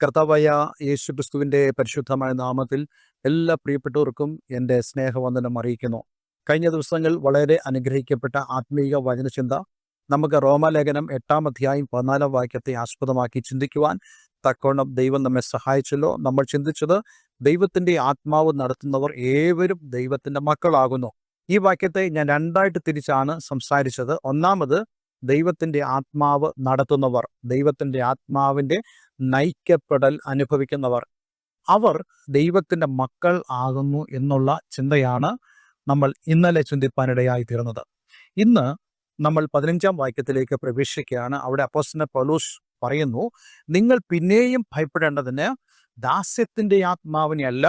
കർത്താവായ യേശു ക്രിസ്തുവിന്റെ പരിശുദ്ധമായ നാമത്തിൽ എല്ലാ പ്രിയപ്പെട്ടവർക്കും എന്റെ സ്നേഹവന്ദനം അറിയിക്കുന്നു. കഴിഞ്ഞ ദിവസങ്ങൾ വളരെ അനുഗ്രഹിക്കപ്പെട്ട ആത്മീയ വചനചിന്ത നമുക്ക് റോമാലേഖനം എട്ടാം അധ്യായം പതിനാലാം വാക്യത്തെ ആസ്പദമാക്കി ചിന്തിക്കുവാൻ തക്കോണം ദൈവം നമ്മെ സഹായിച്ചല്ലോ. നമ്മൾ ചിന്തിച്ചത് ദൈവത്തിന്റെ ആത്മാവ് നടത്തുന്നവർ ഏവരും ദൈവത്തിന്റെ മക്കളാകുന്നു. ഈ വാക്യത്തെ ഞാൻ രണ്ടായിട്ട് തിരിച്ചാണ് സംസാരിച്ചത്. ഒന്നാമത് ദൈവത്തിന്റെ ആത്മാവ് നടത്തുന്നവർ ദൈവത്തിന്റെ ആത്മാവിന്റെ നയിക്കപ്പെടൽ അനുഭവിക്കുന്നവർ അവർ ദൈവത്തിന്റെ മക്കൾ ആകുന്നു എന്നുള്ള ചിന്തയാണ് നമ്മൾ ഇന്നലെ ചിന്തിപ്പാനിടയായി തീർന്നത് ഇന്ന് നമ്മൾ പതിനഞ്ചാം വാക്യത്തിലേക്ക് പ്രവേശിക്കുകയാണ്. അവിടെ അപ്പോസ്റ്റിനെ പൗലോസ് പറയുന്നു നിങ്ങൾ പിന്നെയും ഭയപ്പെടേണ്ടതിന് ദാസ്യത്തിന്റെ ആത്മാവിനെ അല്ല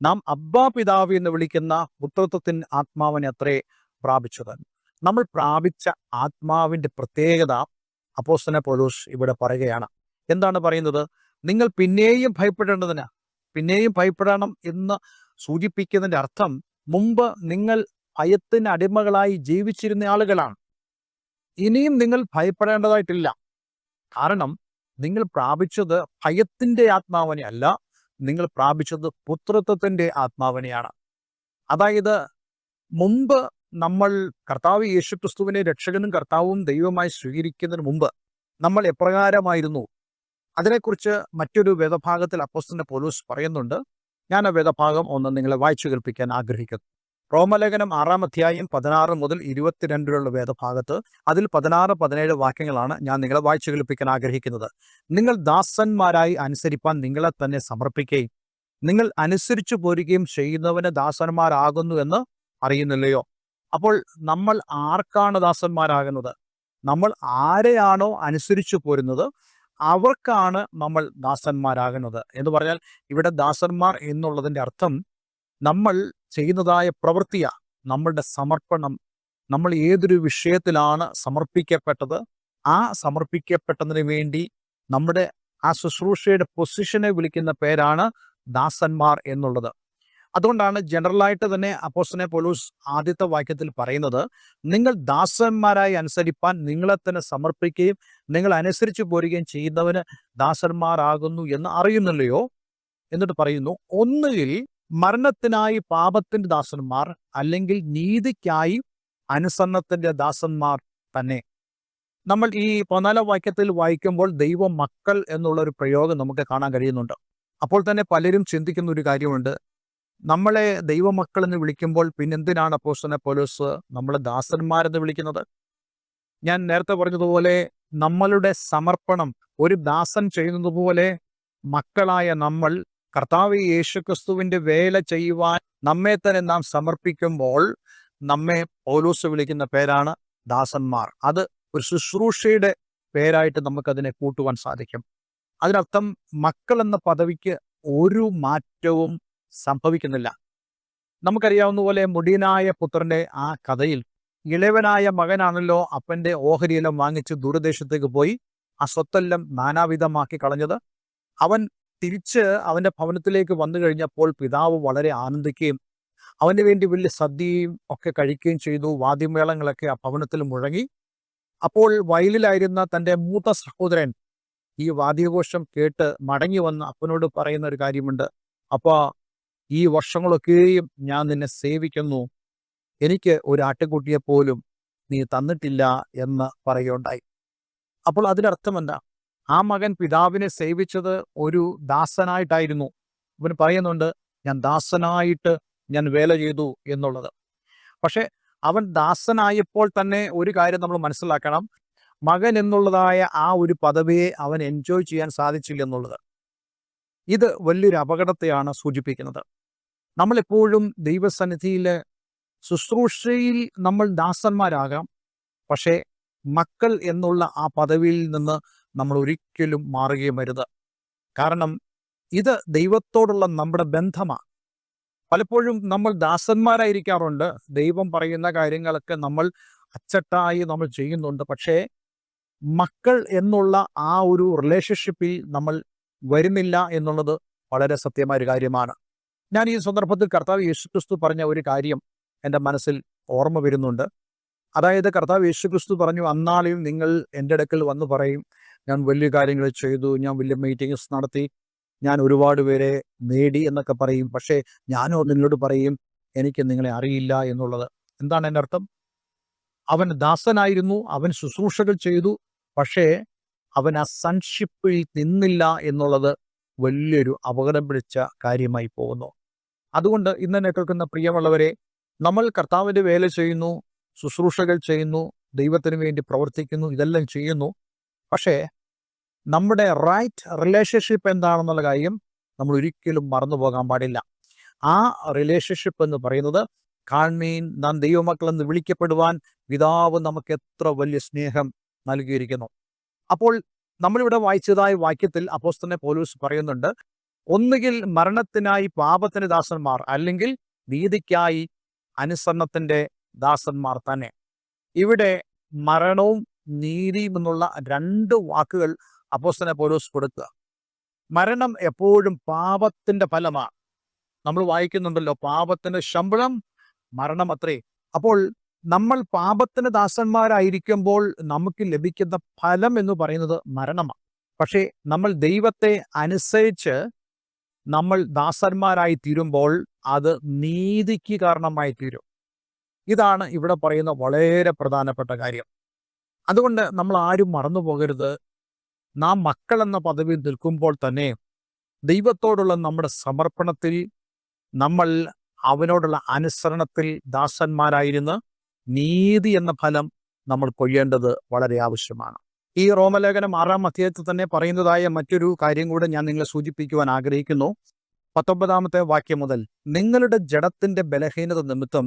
നാം അബ്ബാ പിതാവ് എന്ന് വിളിക്കുന്ന പുത്രത്വത്തിൻ ആത്മാവിനെ അത്രേ പ്രാപിച്ചത്. നമ്മൾ പ്രാപിച്ച ആത്മാവിന്റെ പ്രത്യേകത അപ്പോസ്തനെ പൊലൂസ് ഇവിടെ പറയുകയാണ്. എന്താണ് പറയുന്നത്? നിങ്ങൾ പിന്നെയും ഭയപ്പെടേണ്ടതിന് പിന്നെയും ഭയപ്പെടണം എന്ന് സൂചിപ്പിക്കുന്നതിന്റെ അർത്ഥം മുമ്പ് നിങ്ങൾ ഭയത്തിന് അടിമകളായി ജീവിച്ചിരുന്ന ആളുകളാണ്. ഇനിയും നിങ്ങൾ ഭയപ്പെടേണ്ടതായിട്ടില്ല. കാരണം നിങ്ങൾ പ്രാപിച്ചത് ഭയത്തിന്റെ ആത്മാവിനെ അല്ല നിങ്ങൾ പ്രാപിച്ചത് പുത്രത്വത്തിന്റെ ആത്മാവിനെയാണ്. അതായത് മുമ്പ് നമ്മൾ കർത്താവ് യേശു ക്രിസ്തുവിനെ രക്ഷകനും കർത്താവും ദൈവമായി സ്വീകരിക്കുന്നതിന് മുമ്പ് നമ്മൾ എപ്രകാരമായിരുന്നു? അതിനെക്കുറിച്ച് മറ്റൊരു വേദഭാഗത്തിൽ അപ്പോസ്തലൻ പൗലോസ് പറയുന്നുണ്ട്. ഞാൻ ആ വേദഭാഗം ഒന്ന് നിങ്ങളെ വായിച്ചു കേൾപ്പിക്കാൻ ആഗ്രഹിക്കുന്നു. റോമലേഖനം ആറാം അധ്യായം പതിനാറ് മുതൽ ഇരുപത്തിരണ്ടിലുള്ള വേദഭാഗത്ത് അതിൽ പതിനാറ് പതിനേഴ് വാക്യങ്ങളാണ് ഞാൻ നിങ്ങളെ വായിച്ചു കേൾപ്പിക്കാൻ ആഗ്രഹിക്കുന്നത്. നിങ്ങൾ ദാസന്മാരായി അനുസരിപ്പാൻ നിങ്ങളെ തന്നെ സമർപ്പിക്കുകയും നിങ്ങൾ അനുസരിച്ചു പോരുകയും ചെയ്യുന്നവന് ദാസന്മാരാകുന്നു എന്ന് അറിയുന്നില്ലയോ? അപ്പോൾ നമ്മൾ ആർക്കാണ് ദാസന്മാരാകുന്നത്? നമ്മൾ ആരെയാണോ അനുസരിച്ചു പോരുന്നത് അവർക്കാണ് നമ്മൾ ദാസന്മാരാകുന്നത് എന്ന് പറഞ്ഞാൽ ഇവിടെ ദാസന്മാർ എന്നുള്ളതിന്റെ അർത്ഥം നമ്മൾ ചെയ്യുന്നതായ പ്രവൃത്തിയ നമ്മളുടെ സമർപ്പണം. നമ്മൾ ഏതൊരു വിഷയത്തിലാണ് സമർപ്പിക്കപ്പെട്ടത് ആ സമർപ്പിക്കപ്പെട്ടതിന് വേണ്ടി നമ്മുടെ ആ ശുശ്രൂഷയുടെ പൊസിഷനെ വിളിക്കുന്ന പേരാണ് ദാസന്മാർ എന്നുള്ളത്. അതുകൊണ്ടാണ് ജനറലായിട്ട് തന്നെ അപ്പോസ്റ്റനെ പോലൂസ് ആദ്യത്തെ വാക്യത്തിൽ പറയുന്നത് നിങ്ങൾ ദാസന്മാരായി അനുസരിപ്പാൻ നിങ്ങളെ തന്നെ സമർപ്പിക്കുകയും നിങ്ങൾ അനുസരിച്ച് പോരുകയും ചെയ്യുന്നവന് ദാസന്മാരാകുന്നു എന്ന് അറിയുന്നില്ലയോ? എന്നിട്ട് പറയുന്നു ഒന്നുകിൽ മരണത്തിനായി പാപത്തിന്റെ ദാസന്മാർ അല്ലെങ്കിൽ നീതിക്കായി അനുസരണത്തിന്റെ ദാസന്മാർ തന്നെ. നമ്മൾ ഈ പതിനാലാം വാക്യത്തിൽ വായിക്കുമ്പോൾ ദൈവ മക്കൾ എന്നുള്ള ഒരു പ്രയോഗം നമുക്ക് കാണാൻ കഴിയുന്നുണ്ട്. അപ്പോൾ തന്നെ പലരും ചിന്തിക്കുന്ന ഒരു കാര്യമുണ്ട് നമ്മളെ ദൈവമക്കൾ എന്ന് വിളിക്കുമ്പോൾ പിന്നെന്തിനാണ് അപ്പോസ്റ്റനെ പോലീസ് നമ്മളെ ദാസന്മാരെന്ന് വിളിക്കുന്നത്? ഞാൻ നേരത്തെ പറഞ്ഞതുപോലെ നമ്മളുടെ സമർപ്പണം ഒരു ദാസൻ ചെയ്യുന്നതുപോലെ മക്കളായ നമ്മൾ കർത്താവ് യേശുക്രിസ്തുവിന്റെ വേല ചെയ്യുവാൻ നമ്മെ തന്നെ നാം സമർപ്പിക്കുമ്പോൾ നമ്മെ പൗലോസ് വിളിക്കുന്ന പേരാണ് ദാസന്മാർ. അത് ഒരു ശുശ്രൂഷയുടെ പേരായിട്ട് നമുക്കതിനെ കൂട്ടുവാൻ സാധിക്കും. അതിനർത്ഥം മക്കൾ എന്ന പദവിക്ക് ഒരു മാറ്റവും സംഭവിക്കുന്നില്ല. നമുക്കറിയാവുന്ന പോലെ മുടിയനായ പുത്രന്റെ ആ കഥയിൽ ഇളവനായ മകനാണല്ലോ അപ്പന്റെ ഓഹരിയെല്ലാം വാങ്ങിച്ച് ദൂരദേശത്തേക്ക് പോയി ആ സ്വത്തെല്ലാം നാനാവിധമാക്കി കളഞ്ഞത്. അവൻ തിരിച്ച് അവന്റെ ഭവനത്തിലേക്ക് വന്നു കഴിഞ്ഞപ്പോൾ പിതാവ് വളരെ ആനന്ദിക്കുകയും അവന് വേണ്ടി വലിയ സദ്യയും ഒക്കെ കഴിക്കുകയും ചെയ്തു. വാദ്യമേളങ്ങളൊക്കെ ആ ഭവനത്തിൽ മുഴങ്ങി. അപ്പോൾ വയലിലായിരുന്ന തന്റെ മൂത്ത സഹോദരൻ ഈ വാദ്യഘോഷം കേട്ട് മടങ്ങി വന്ന് അപ്പനോട് പറയുന്ന ഒരു കാര്യമുണ്ട്. അപ്പ ഈ വർഷങ്ങളൊക്കെയും ഞാൻ നിന്നെ സേവിക്കുന്നു. എനിക്ക് ഒരു ആട്ടുകുട്ടിയെ പോലും നീ തന്നിട്ടില്ല എന്ന് പറയുകയുണ്ടായി. അപ്പോൾ അതിനർത്ഥം എന്താ? ആ മകൻ പിതാവിനെ സേവിച്ചത് ഒരു ദാസനായിട്ടായിരുന്നു. ഇവൻ പറയുന്നുണ്ട് ഞാൻ ദാസനായിട്ട് ഞാൻ വേല ചെയ്തു എന്നുള്ളത്. പക്ഷെ അവൻ ദാസനായപ്പോൾ തന്നെ ഒരു കാര്യം നമ്മൾ മനസ്സിലാക്കണം. മകൻ എന്നുള്ളതായ ആ ഒരു പദവിയെ അവൻ എൻജോയ് ചെയ്യാൻ സാധിച്ചില്ല എന്നുള്ളത്. ഇത് വലിയൊരു അപകടത്തെയാണ് സൂചിപ്പിക്കുന്നത്. നമ്മൾ എപ്പോഴും ദൈവസന്നിധിയിൽ ശുശ്രൂഷയിൽ നമ്മൾ ദാസന്മാരാകാം. പക്ഷേ മക്കൾ എന്നുള്ള ആ പദവിയിൽ നിന്ന് നമ്മൾ ഒരിക്കലും മാറുകയും വരുത് കാരണം ഇത് ദൈവത്തോടുള്ള നമ്മുടെ ബന്ധമാണ്. പലപ്പോഴും നമ്മൾ ദാസന്മാരായിരിക്കാറുണ്ട്. ദൈവം പറയുന്ന കാര്യങ്ങളൊക്കെ നമ്മൾ അച്ചട്ടായി നമ്മൾ ചെയ്യുന്നുണ്ട്. പക്ഷേ മക്കൾ എന്നുള്ള ആ ഒരു റിലേഷൻഷിപ്പിൽ നമ്മൾ വരുന്നില്ല എന്നുള്ളത് വളരെ സത്യമായ ഒരു കാര്യമാണ്. ഞാൻ ഈ സന്ദർഭത്തിൽ കർത്താവ് യേശുക്രിസ്തു പറഞ്ഞ ഒരു കാര്യം എന്റെ മനസ്സിൽ ഓർമ്മ വരുന്നുണ്ട്. അതായത് കർത്താവ് യേശുക്രിസ്തു പറഞ്ഞു അന്നാളെയും നിങ്ങൾ എന്റെ അടുക്കൽ വന്ന് പറയും ഞാൻ വലിയ കാര്യങ്ങൾ ചെയ്തു ഞാൻ വലിയ മീറ്റിങ്സ് നടത്തി ഞാൻ ഒരുപാട് പേരെ നേടി എന്നൊക്കെ പറയും. പക്ഷേ ഞാനോ നിങ്ങളോട് പറയും എനിക്ക് നിങ്ങളെ അറിയില്ല എന്നുള്ളത്. എന്താണ് എന്റെ അർത്ഥം? അവൻ ദാസനായിരുന്നു അവൻ ശുശ്രൂഷകൾ ചെയ്തു പക്ഷേ അവൻ ആ സൺഷിപ്പിൽ നിന്നില്ല എന്നുള്ളത് വലിയൊരു അപകടം പിടിച്ച കാര്യമായി പോകുന്നു. അതുകൊണ്ട് ഇന്ന് എന്നെ കേൾക്കുന്ന പ്രിയമുള്ളവരെ നമ്മൾ കർത്താവിന്റെ വേല ചെയ്യുന്നു ശുശ്രൂഷകൾ ചെയ്യുന്നു ദൈവത്തിന് വേണ്ടി പ്രവർത്തിക്കുന്നു ഇതെല്ലാം ചെയ്യുന്നു. പക്ഷേ നമ്മുടെ റൈറ്റ് റിലേഷൻഷിപ്പ് എന്താണെന്നുള്ള കാര്യം നമ്മൾ ഒരിക്കലും മറന്നു പോകാൻ പാടില്ല. ആ റിലേഷൻഷിപ്പ് എന്ന് പറയുന്നത് കാൺമീൻ നാം ദൈവമക്കളെന്ന് വിളിക്കപ്പെടുവാൻ പിതാവ് നമുക്ക് എത്ര വലിയ സ്നേഹം നൽകിയിരിക്കുന്നു. അപ്പോൾ നമ്മളിവിടെ വായിച്ചതായ വാക്യത്തിൽ അപ്പോസ്തനെ പോലൂസ് പറയുന്നുണ്ട് ഒന്നുകിൽ മരണത്തിനായി പാപത്തിന് ദാസന്മാർ അല്ലെങ്കിൽ നീതിക്കായി അനുസരണത്തിന്റെ ദാസന്മാർ തന്നെ. ഇവിടെ മരണവും നീതിയും എന്നുള്ള രണ്ട് വാക്കുകൾ അപ്പോസ്തനെ പോലോസ് കൊടുക്കുക. മരണം എപ്പോഴും പാപത്തിന്റെ ഫലമാണ്. നമ്മൾ വായിക്കുന്നുണ്ടല്ലോ പാപത്തിന്റെ ശമ്പളം മരണം അത്രേ. അപ്പോൾ നമ്മൾ പാപത്തിന് ദാസന്മാരായിരിക്കുമ്പോൾ നമുക്ക് ലഭിക്കുന്ന ഫലം എന്ന് പറയുന്നത് മരണമാണ്. പക്ഷേ നമ്മൾ ദൈവത്തെ അനുസരിച്ച് നമ്മൾ ദാസന്മാരായി തീരുമ്പോൾ അത് നീതിക്ക് കാരണമായി തീരും. ഇതാണ് ഇവിടെ പറയുന്ന വളരെ പ്രധാനപ്പെട്ട കാര്യം. അതുകൊണ്ട് നമ്മൾ ആരും മറന്നു പോകരുത്. നാം മക്കൾ എന്ന പദവിയിൽ നിൽക്കുമ്പോൾ തന്നെ ദൈവത്തോടുള്ള നമ്മുടെ സമർപ്പണത്തിൽ നമ്മൾ അവനോടുള്ള അനുസരണത്തിൽ ദാസന്മാരായിരുന്ന് നീതി എന്ന ഫലം നമ്മൾ കൊയ്യേണ്ടത് വളരെ ആവശ്യമാണ്. ഈ റോമലേഖനം ആറാം അധ്യായത്തിൽ തന്നെ പറയുന്നതായ മറ്റൊരു കാര്യം കൂടെ ഞാൻ നിങ്ങളെ സൂചിപ്പിക്കുവാൻ ആഗ്രഹിക്കുന്നു. പത്തൊമ്പതാമത്തെ വാക്യം മുതൽ നിങ്ങളുടെ ജഡത്തിന്റെ ബലഹീനത നിമിത്തം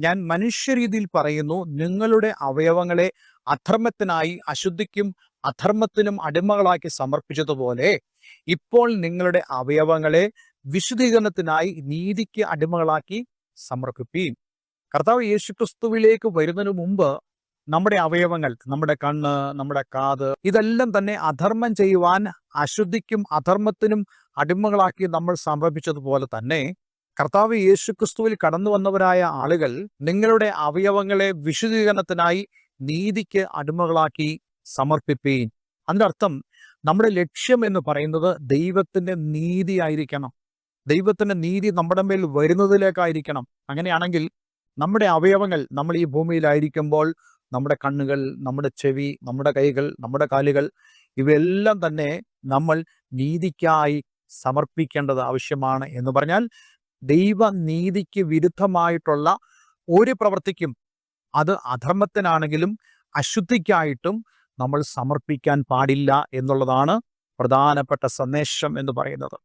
ഞാൻ മനുഷ്യരീതിയിൽ പറയുന്നു നിങ്ങളുടെ അവയവങ്ങളെ അധർമ്മത്തിനായി അശുദ്ധിക്കും അധർമ്മത്തിനും അടിമകളാക്കി സമർപ്പിച്ചതുപോലെ ഇപ്പോൾ നിങ്ങളുടെ അവയവങ്ങളെ വിശുദ്ധീകരണത്തിനായി നീതിക്ക് അടിമകളാക്കി സമർപ്പിപ്പീൻ. കർത്താവ് യേശുക്രിസ്തുവിലേക്ക് വരുന്നതിന് മുമ്പ് നമ്മുടെ അവയവങ്ങൾ നമ്മുടെ കണ്ണ് നമ്മുടെ കാത് ഇതെല്ലാം തന്നെ അധർമ്മം ചെയ്യുവാൻ അശുദ്ധിക്കും അധർമ്മത്തിനും അടിമകളാക്കി നമ്മൾ സമർപ്പിച്ചതുപോലെ തന്നെ കർത്താവ് യേശുക്രിസ്തുവിൽ കടന്നു വന്നവരായ ആളുകൾ നിങ്ങളുടെ അവയവങ്ങളെ വിശുദ്ധീകരണത്തിനായി നീതിക്ക് അടിമകളാക്കി സമർപ്പിപ്പീൻ. അതിന്റെ അർത്ഥം നമ്മുടെ ലക്ഷ്യം എന്ന് പറയുന്നത് ദൈവത്തിന്റെ നീതി ആയിരിക്കണം. ദൈവത്തിന്റെ നീതി നമ്മുടെ മേൽ വരുന്നതിലേക്കായിരിക്കണം. അങ്ങനെയാണെങ്കിൽ നമ്മുടെ അവയവങ്ങൾ നമ്മൾ ഈ ഭൂമിയിലായിരിക്കുമ്പോൾ നമ്മുടെ കണ്ണുകൾ നമ്മുടെ ചെവി നമ്മുടെ കൈകൾ നമ്മുടെ കാലുകൾ ഇവയെല്ലാം തന്നെ നമ്മൾ നീതിക്കായി സമർപ്പിക്കേണ്ടത് ആവശ്യമാണ് എന്ന് പറഞ്ഞാൽ ദൈവ നീതിക്ക് വിരുദ്ധമായിട്ടുള്ള ഒരു പ്രവൃത്തിക്കും അത് അധർമ്മത്തിനാണെങ്കിലും അശുദ്ധിക്കായിട്ടും നമ്മൾ സമർപ്പിക്കാൻ പാടില്ല എന്നുള്ളതാണ് പ്രധാനപ്പെട്ട സന്ദേശം എന്ന് പറയുന്നത്.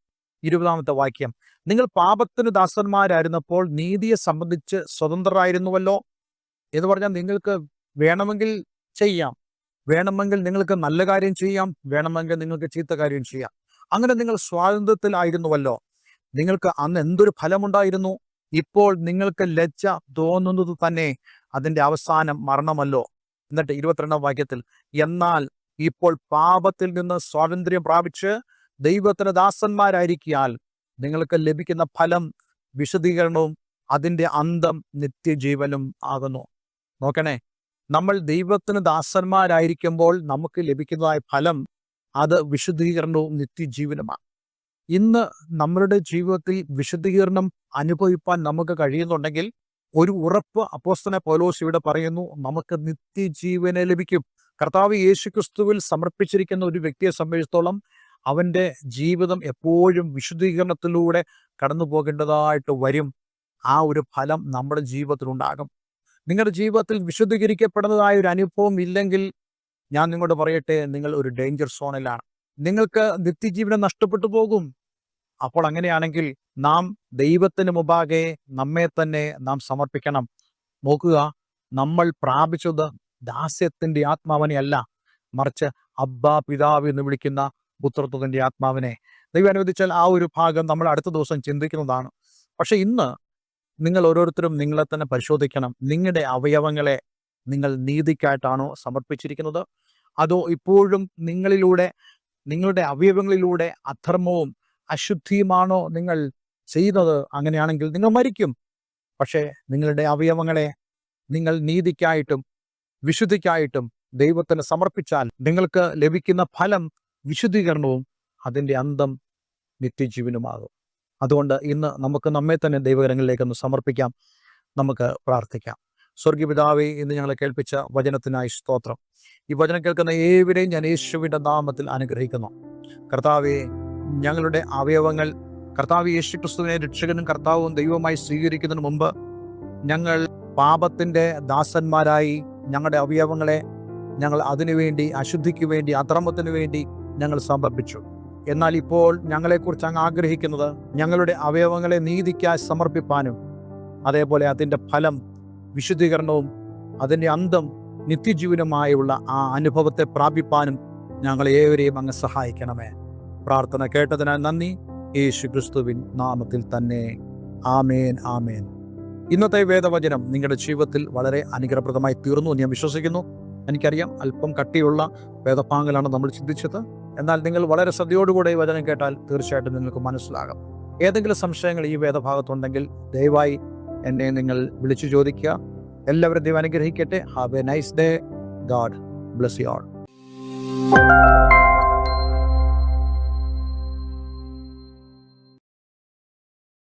ഇരുപതാമത്തെ വാക്യം. നിങ്ങൾ പാപത്തിന് ദാസന്മാരായിരുന്നപ്പോൾ നീതിയെ സംബന്ധിച്ച് സ്വതന്ത്രരായിരുന്നുവല്ലോ? എന്ന് പറഞ്ഞാൽ നിങ്ങൾക്ക് വേണമെങ്കിൽ ചെയ്യാം. വേണമെങ്കിൽ നിങ്ങൾക്ക് നല്ല കാര്യം ചെയ്യാം. വേണമെങ്കിൽ നിങ്ങൾക്ക് ചീത്ത കാര്യം ചെയ്യാം. അങ്ങനെ നിങ്ങൾ സ്വാതന്ത്ര്യത്തിലായിരുന്നുവല്ലോ. നിങ്ങൾക്ക് അന്ന് എന്തൊരു ഫലമുണ്ടായിരുന്നു? ഇപ്പോൾ നിങ്ങൾക്ക് ലജ്ജ തോന്നുന്നത് തന്നെ അതിന്റെ അവസാനം മരണമല്ലോ. എന്നിട്ട് ഇരുപത്തിരണ്ടാം വാക്യത്തിൽ എന്നാൽ ഇപ്പോൾ പാപത്തിൽ നിന്ന് സ്വാതന്ത്ര്യം പ്രാപിച്ച് ദൈവത്തിന് ദാസന്മാരായിരിക്കാൽ നിങ്ങൾക്ക് ലഭിക്കുന്ന ഫലം വിശദീകരണവും അതിന്റെ അന്തം നിത്യജീവനും ആകുന്നു. നോക്കണേ നമ്മൾ ദൈവത്തിന് ദാസന്മാരായിരിക്കുമ്പോൾ നമുക്ക് ലഭിക്കുന്നതായ ഫലം അത് വിശുദ്ധീകരണവും നിത്യജീവനുമാണ്. ഇന്ന് നമ്മളുടെ ജീവിതത്തിൽ വിശുദ്ധീകരണം അനുഭവിപ്പാൻ നമുക്ക് കഴിയുന്നുണ്ടെങ്കിൽ ഒരു ഉറപ്പ് അപ്പോസ്തനെ പോലോസ് ഇവിടെ പറയുന്നു നമുക്ക് നിത്യജീവനെ ലഭിക്കും. കർത്താവ് യേശു ക്രിസ്തുവിൽ സമർപ്പിച്ചിരിക്കുന്ന ഒരു വ്യക്തിയെ സംബന്ധിച്ചിടത്തോളം അവന്റെ ജീവിതം എപ്പോഴും വിശുദ്ധീകരണത്തിലൂടെ കടന്നു പോകേണ്ടതായിട്ട് വരും. ആ ഒരു ഫലം നമ്മുടെ ജീവിതത്തിൽ ഉണ്ടാകും നിങ്ങളുടെ ജീവിതത്തിൽ വിശുദ്ധീകരിക്കപ്പെടുന്നതായ ഒരു അനുഭവം ഇല്ലെങ്കിൽ ഞാൻ നിങ്ങളോട് പറയട്ടെ നിങ്ങൾ ഒരു ഡേഞ്ചർ സോണിലാണ് നിങ്ങൾക്ക് നിത്യജീവനം നഷ്ടപ്പെട്ടു പോകും. അപ്പോൾ അങ്ങനെയാണെങ്കിൽ നാം ദൈവത്തിന് മുമ്പാകെ നമ്മെ തന്നെ നാം സമർപ്പിക്കണം. നോക്കുക നമ്മൾ പ്രാപിച്ചത് ദാസ്യത്തിന്റെ ആത്മാവിനെ അല്ല മറിച്ച് അബ്ബ പിതാവ് എന്ന് വിളിക്കുന്ന പുത്രത്വത്തിന്റെ ആത്മാവിനെ. ദൈവം അനുവദിച്ചാൽ ആ ഒരു ഭാഗം നമ്മൾ അടുത്ത ദിവസം ചിന്തിക്കുന്നതാണ്. പക്ഷെ ഇന്ന് നിങ്ങൾ ഓരോരുത്തരും നിങ്ങളെ തന്നെ പരിശോധിക്കണം. നിങ്ങളുടെ അവയവങ്ങളെ നിങ്ങൾ നീതിക്കായിട്ടാണോ സമർപ്പിച്ചിരിക്കുന്നത്? അതോ ഇപ്പോഴും നിങ്ങളിലൂടെ നിങ്ങളുടെ അവയവങ്ങളിലൂടെ അധർമ്മവും അശുദ്ധിയുമാണോ നിങ്ങൾ ചെയ്യുന്നത്? അങ്ങനെയാണെങ്കിൽ നിങ്ങൾ മരിക്കും. പക്ഷേ നിങ്ങളുടെ അവയവങ്ങളെ നിങ്ങൾ നീതിക്കായിട്ടും വിശുദ്ധിക്കായിട്ടും ദൈവത്തിന് സമർപ്പിച്ചാൽ നിങ്ങൾക്ക് ലഭിക്കുന്ന ഫലം വിശുദ്ധീകരണവും അതിന്റെ അന്തം നിത്യജീവനുമാകും. അതുകൊണ്ട് ഇന്ന് നമുക്ക് നമ്മെ തന്നെ ദൈവകരങ്ങളിലേക്ക് ഒന്ന് സമർപ്പിക്കാം. നമുക്ക് പ്രാർത്ഥിക്കാം. സ്വർഗീയപിതാവെ ഇന്ന് ഞങ്ങളെ കേൾപ്പിച്ച വചനത്തിനായി സ്തോത്രം. ഈ വചനം കേൾക്കുന്ന ഏവരെയും ഞാൻ യേശുവിന്റെ നാമത്തിൽ അനുഗ്രഹിക്കുന്നു. കർത്താവെ ഞങ്ങളുടെ അവയവങ്ങൾ കർത്താവ് യേശു ക്രിസ്തുവിനെ രക്ഷകനും കർത്താവും ദൈവമായി സ്വീകരിക്കുന്നതിന് മുമ്പ് ഞങ്ങൾ പാപത്തിന്റെ ദാസന്മാരായി ഞങ്ങളുടെ അവയവങ്ങളെ ഞങ്ങൾ അതിനുവേണ്ടി അശുദ്ധിക്ക് വേണ്ടി അധർമ്മത്തിന് വേണ്ടി ഞങ്ങൾ സമർപ്പിച്ചു. എന്നാൽ ഇപ്പോൾ ഞങ്ങളെക്കുറിച്ച് അങ്ങ് ആഗ്രഹിക്കുന്നത് ഞങ്ങളുടെ അവയവങ്ങളെ നീതിക്കായി സമർപ്പിപ്പാനും അതേപോലെ അതിന്റെ ഫലം വിശുദ്ധീകരണവും അതിന്റെ അന്തം നിത്യജീവനുമായുള്ള ആ അനുഭവത്തെ പ്രാപിപ്പാനും ഞങ്ങൾ ഏവരെയും അങ്ങ് സഹായിക്കണമേ. പ്രാർത്ഥന കേട്ടതിനാൽ നന്ദി. യേശു ക്രിസ്തുവിൻ നാമത്തിൽ തന്നെ. ആമേൻ ആമേൻ. ഇന്നത്തെ വേദവചനം നിങ്ങളുടെ ജീവിതത്തിൽ വളരെ അനുഗ്രഹപ്രദമായി തീർന്നു ഞാൻ വിശ്വസിക്കുന്നു. എനിക്കറിയാം അല്പം കട്ടിയുള്ള വേദഭാഗങ്ങളാണ് നമ്മൾ ചിന്തിച്ചത്. എന്നാൽ നിങ്ങൾ വളരെ ശ്രദ്ധയോടുകൂടെ ഈ വചനം കേട്ടാൽ തീർച്ചയായിട്ടും നിങ്ങൾക്ക് മനസ്സിലാകും. ഏതെങ്കിലും സംശയങ്ങൾ ഈ വേദഭാഗത്തുണ്ടെങ്കിൽ ദയവായി എന്നെ നിങ്ങൾ വിളിച്ചു ചോദിക്കുക. എല്ലാവരും ദൈവം അനുഗ്രഹിക്കട്ടെ. Have a nice day god bless you all